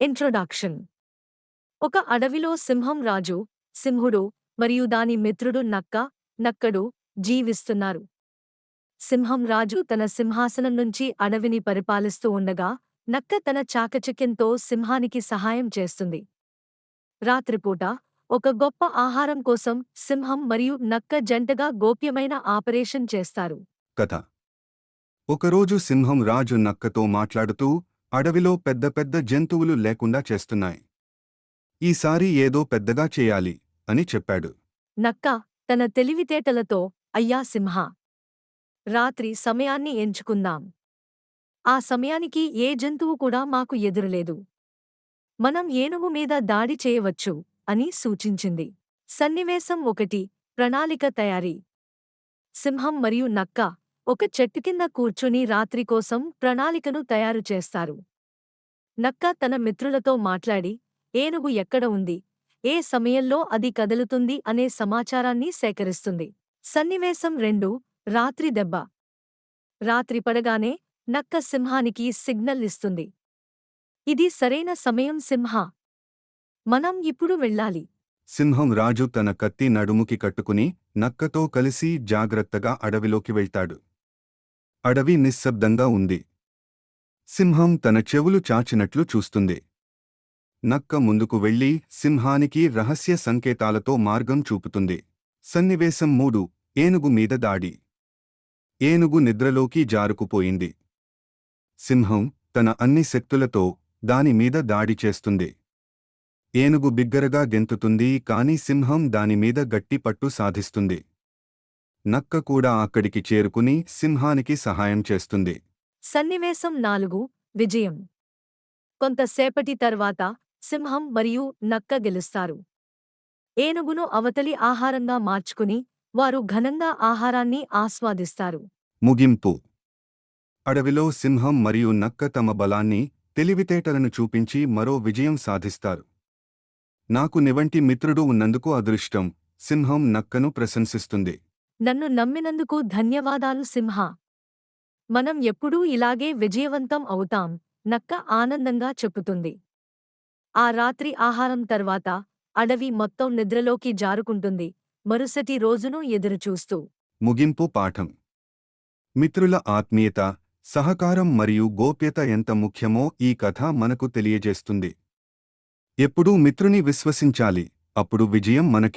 Introduction. ఒక అడవిలో సింహం రాజు సింహుడు మరియు దాని మిత్రుడు నక్క నక్కడు జీవిస్తున్నారు. సింహం రాజు తన సింహాసనం నుంచి అడవిని పరిపాలిస్తూ ఉండగా నక్క తన చాకచక్యంతో సింహానికి సహాయం చేస్తుంది. రాత్రిపూట ఒక గొప్ప ఆహారం కోసం సింహం మరియు నక్క జంటగా గోప్యమైన ఆపరేషన్ చేస్తారు. కథ. ఒకరోజు సింహం రాజు నక్కతో మాట్లాడుతూ అడవిలో పెద్ద పెద్ద జంతువులు లేకుండా చేస్తున్నాయి. ఈసారి ఏదో పెద్దగా చేయాలి అని చెప్పాడు. నక్క తన తెలివితేటలతో అయ్యా సింహ! రాత్రి సమయాన్ని ఎంచుకుందాం. ఆ సమయానికి ఏ జంతువు కూడా మాకు ఎదురులేదు. మనం ఏనుగు మీద దాడి చేయవచ్చు అని సూచించింది. సన్నివేశం ఒకటి ప్రణాళిక తయారీ. సింహం మరియు నక్క ఒక చెట్టు కింద కూర్చుని రాత్రి కోసం ప్రణాళికను తయారు చేస్తారు. నక్క తన మిత్రులతో మాట్లాడి ఏనుగు ఎక్కడ ఉంది? ఏ సమయంలో అది కదులుతుంది అనే సమాచారాన్ని సేకరిస్తుంది. సన్నివేశం రెండు రాత్రి దెబ్బ. రాత్రి పడగానే నక్క సింహానికి సిగ్నల్ ఇస్తుంది. ఇది సరైన సమయం సింహ. మనం ఇప్పుడు వెళ్ళాలి. సింహం రాజు తన కత్తి నడుముకి కట్టుకుని నక్కతో కలిసి జాగ్రత్తగా అడవిలోకి వెళ్తాడు. అడవి నిశ్శబ్దంగా ఉంది. సింహం తన చెవులు చాచినట్లు చూస్తుంది. నక్క ముందుకు వెళ్ళి సింహానికి రహస్య సంకేతాలతో మార్గం చూపుతుంది. సన్నివేశం మూడు ఏనుగు మీద దాడి. ఏనుగు నిద్రలోకి జారుకుపోయింది. సింహం తన అన్ని శక్తులతో దానిమీద దాడి చేస్తుంది. ఏనుగు బిగ్గరగా గెంతుతుంది కాని సింహం దానిమీద గట్టి పట్టు సాధిస్తుంది. నక్క కూడా అక్కడికి చేరుకుని సింహానికి సహాయం చేస్తుంది. సన్నివేశం నాలుగు విజయం. కొంతసేపటి తర్వాత సింహం మరియు నక్క గెలుస్తారు. ఏనుగును అవతలి ఆహారంగా మార్చుకుని వారు ఘనంగా ఆహారాన్ని ఆస్వాదిస్తారు. ముగింపు. అడవిలో సింహం మరియు నక్క తమ బలాన్ని తెలివితేటలను చూపించి మరో విజయం సాధిస్తారు. నాకు నివంటి మిత్రుడు ఉన్నందుకు అదృష్టం. సింహం నక్కను ప్రశంసిస్తుంది. నన్ను నమ్మినందుకు ధన్యవాదాలు సింహ. మనం ఎప్పుడూ ఇలాగే విజయవంతం అవుతాం నక్క ఆనందంగా చెప్పుతుంది. ఆ రాత్రి ఆహారం తర్వాత అడవి మొత్తం నిద్రలోకి జారుకుంటుంది మరుసటి రోజును ఎదురుచూస్తూ. ముగింపు పాఠం. మిత్రుల ఆత్మీయత సహకారం మరియు గోప్యత ఎంత ముఖ్యమో ఈ కథ మనకు తెలియజేస్తుంది. ఎప్పుడూ మిత్రుని విశ్వసించాలి అప్పుడు విజయం మనకి